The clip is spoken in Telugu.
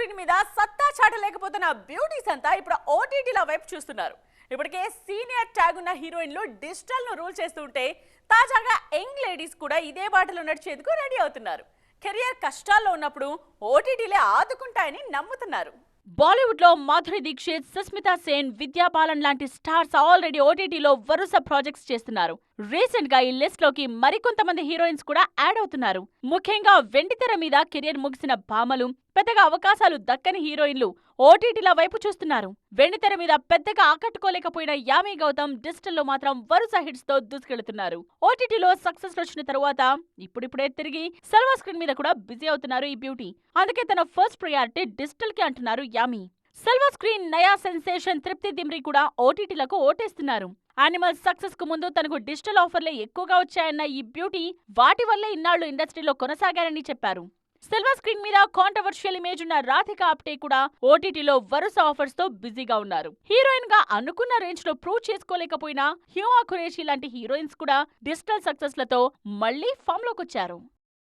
స్క్రీన్ మీద సత్తా చాటలేకపోతున్న బ్యూటీస్ అంతా ఇప్పుడు ఓటీటీల వైపు చూస్తున్నారు. ఇప్పటికే సీనియర్ ట్యాగ్ ఉన్న హీరోయిన్లు డిజిటల్ను రూల్ రూల్ చేస్తుంటే తాజాగా యంగ్ లేడీస్ కూడా ఇదే బాటలో నడిచేందుకు రెడీ అవుతున్నారు. కెరియర్ కష్టాల్లో ఉన్నప్పుడు ఓటీటీలే ఆదుకుంటాయని నమ్ముతున్నారు. బాలీవుడ్లో మాధురి దీక్షిత్ సుస్మితా సేన్ విద్యా బాలన్ లాంటి స్టార్స్ ఆల్రెడీ ఓటీటీలో వరుస ప్రాజెక్ట్స్ చేస్తున్నారు. రీసెంట్గా ఈ లిస్ట్లోకి మరికొంతమంది హీరోయిన్స్ కూడా యాడ్ అవుతున్నారు. ముఖ్యంగా వెండితెర మీద కెరియర్ ముగిసిన భామలు పెద్దగా అవకాశాలు దక్కని హీరోయిన్లు ఓటీటీల వైపు చూస్తున్నారు. వెండితెర మీద పెద్దగా ఆకట్టుకోలేకపోయిన యామి గౌతమ్ డిజిటల్లో మాత్రం వరుస హిట్స్తో దూసుకెళ్తున్నారు. ఓటీటీలో సక్సెస్ వచ్చిన తరువాత ఇప్పుడిప్పుడే తిరిగి సల్వా స్క్రీన్ మీద కూడా బిజీ అవుతున్నారు ఈ బ్యూటీ. అందుకే తన ఫస్ట్ ప్రయారిటీ డిజిటల్కి అంటున్నారు యామి. సిల్వర్ స్క్రీన్ నయా సెన్సేషన్ తృప్తి దిమ్రి కూడా ఓటీటీలకు ఓటేస్తున్నారు. యానిమల్ సక్సెస్కు ముందు తనకు డిజిటల్ ఆఫర్లే ఎక్కువగా వచ్చాయన్న ఈ బ్యూటీ వాటి వల్లే ఇన్నాళ్ళు ఇండస్ట్రీలో కొనసాగారని చెప్పారు. సిల్వర్ స్క్రీన్ మీద కాంట్రవర్షియల్ ఇమేజ్ ఉన్న రాధిక ఆప్టే కూడా ఓటీటీలో వరుస ఆఫర్స్తో బిజీగా ఉన్నారు. హీరోయిన్గా అనుకున్న రేంజ్లో ప్రూవ్ చేసుకోలేకపోయినా హ్యూమా ఖురేషి లాంటి హీరోయిన్స్ కూడా డిజిటల్ సక్సెస్లతో మళ్ళీ ఫామ్లోకి వచ్చారు